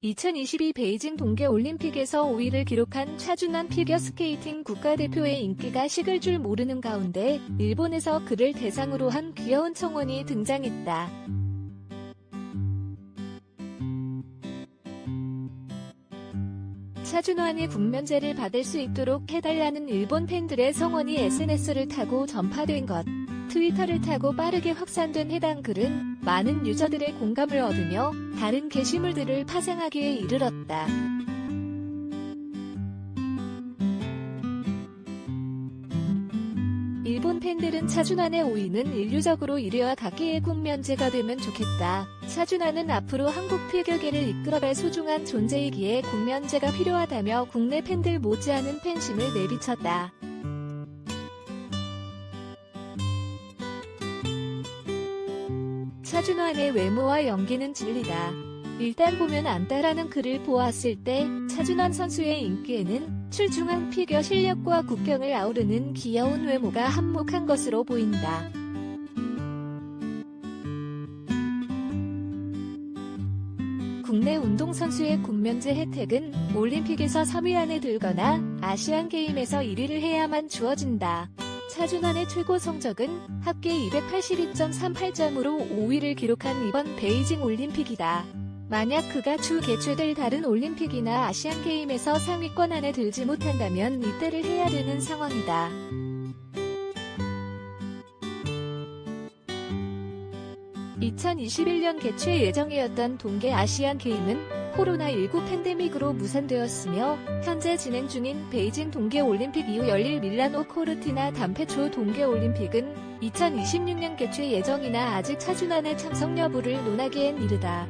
2022 베이징 동계올림픽에서 5위를 기록한 차준환 피겨스케이팅 국가대표의 인기가 식을 줄 모르는 가운데 일본에서 그를 대상으로 한 귀여운 청원이 등장했다. 차준환이 군면제를 받을 수 있도록 해달라는 일본 팬들의 성원이 SNS를 타고 전파된 것. 트위터를 타고 빠르게 확산된 해당 글은 많은 유저들의 공감을 얻으며 다른 게시물들을 파생하기에 이르렀다. 일본 팬들은 차준환의 5위는 인류적으로 1위와 각기의 국면제가 되면 좋겠다. 차준환은 앞으로 한국 피겨계를 이끌어갈 소중한 존재이기에 국면제가 필요하다며 국내 팬들 못지않은 팬심을 내비쳤다. 차준환의 외모와 연기는 진리다. 일단 보면 안다라는 글을 보았을 때 차준환 선수의 인기에는 출중한 피겨 실력과 국경을 아우르는 귀여운 외모가 한몫한 것으로 보인다. 국내 운동선수의 국면제 혜택은 올림픽에서 3위 안에 들거나 아시안게임에서 1위를 해야만 주어진다. 차준환의 최고 성적은 합계 282.38점으로 5위를 기록한 이번 베이징 올림픽이다. 만약 그가 추 개최될 다른 올림픽이나 아시안게임에서 상위권 안에 들지 못한다면 이때를 헤아리는 상황이다. (2021년) 개최 예정이었던 동계 아시안 게임은 코로나19 팬데믹으로 무산되었으며 현재 진행 중인 베이징 동계올림픽 이후 열릴 밀라노 코르티나 담페초 동계올림픽은 2026년 개최 예정이나 아직 차준환의 참석 여부를 논하기엔 이르다.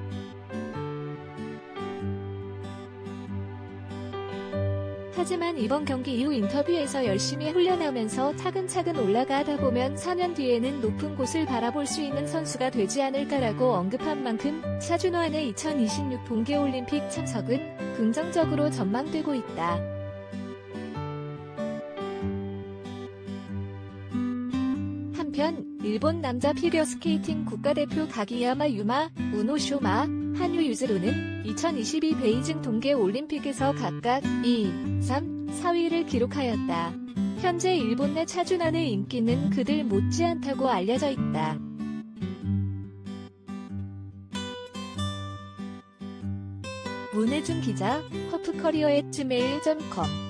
하지만 이번 경기 이후 인터뷰에서 열심히 훈련하면서 차근차근 올라가 다 보면 4년 뒤에는 높은 곳을 바라볼 수 있는 선수가 되지 않을까라고 언급한 만큼 차준환의 2026 동계올림픽 참석은 긍정적으로 전망되고 있다. 한편 일본 남자 피겨스케이팅 국가대표 가기야마 유마, 우노쇼마, 한유 유즈로는 2022 베이징 동계 올림픽에서 각각 2, 3, 4위를 기록하였다. 현재 일본 내 차준환의 인기는 그들 못지않다고 알려져 있다. 문혜준 기자, 허프커리어의 gmail.com